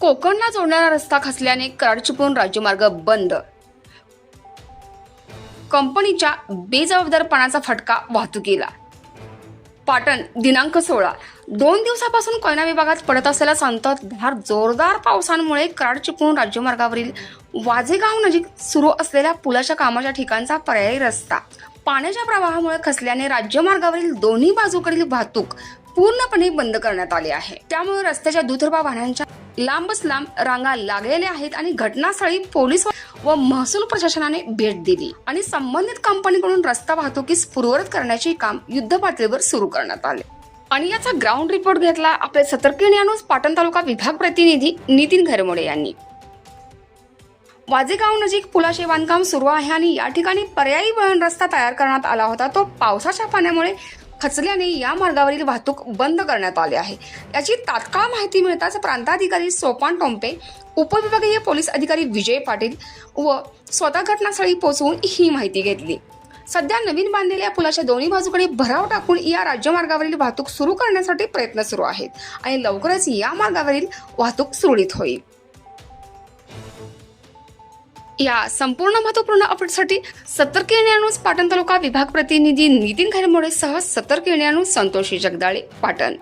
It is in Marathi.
कोकणला जोडणारा रस्ता खचल्याने कराड चिपळूण राज्यमार्ग बंद. कंपनीच्या बेजबाबदारपणाचा फटका वाहतुकीला. पाटण दिनांक सोळा. दोन दिवसापासून कोयना विभागात पडत असलेल्या संततधार जोरदार पावसांमुळे कराड चिपळूण राज्यमार्गावरील वाझेगाव नजीक सुरू असलेल्या पुलाच्या कामाच्या ठिकाणचा पर्यायी रस्ता. पाण्याच्या प्रवाहामुळे खचल्याने राज्यमार्गावरील दोन्ही बाजूकडील वाहतूक पूर्णपणे बंद करण्यात आली आहे. त्यामुळे रस्त्याच्या दुतर्फा वाहनांच्या लांबच लांब रांगा लागलेल्या आहेत आणि घटनास्थळी पोलीस व महसूल प्रशासनाने भेट दिली आणि संबंधित कंपनीकडून रस्ता वाहतुकीस पूर्ववत करण्याचे काम युद्ध पातळीवर सुरू करण्यात आले. आणि याचा ग्राउंड रिपोर्ट घेतला आपले सतर्क न्यूज पाटण तालुका विभाग प्रतिनिधी नितीन घरमोडे यांनी. वाजेगाव नजीक पुलाचे बांधकाम सुरू आहे आणि या ठिकाणी पर्यायी वळण रस्ता तयार करण्यात आला होता. तो पावसाच्या पाण्यामुळे खचल्याने या मार्गावरील वाहतूक बंद करण्यात आली आहे. याची तात्काळ माहिती मिळताच प्रांताधिकारी सोपान टोंपे उपविभागीय पोलीस अधिकारी विजय पाटील व स्वतः घटनास्थळी पोहोचवून ही माहिती घेतली. सध्या नवीन बांधलेल्या पुलाच्या दोन्ही बाजूकडे भराव टाकून या राज्यमार्गावरील वाहतूक सुरू करण्यासाठी प्रयत्न सुरू आहेत आणि लवकरच या मार्गावरील वाहतूक सुरळीत होईल. या संपूर्ण महत्त्वपूर्ण अपडेटसाठी सतर्क येण्यानुस पाटण तालुका विभाग प्रतिनिधी नितीन घरमोडे सह सतर्क येण्यानुस संतोषी जगदाळे पाटण.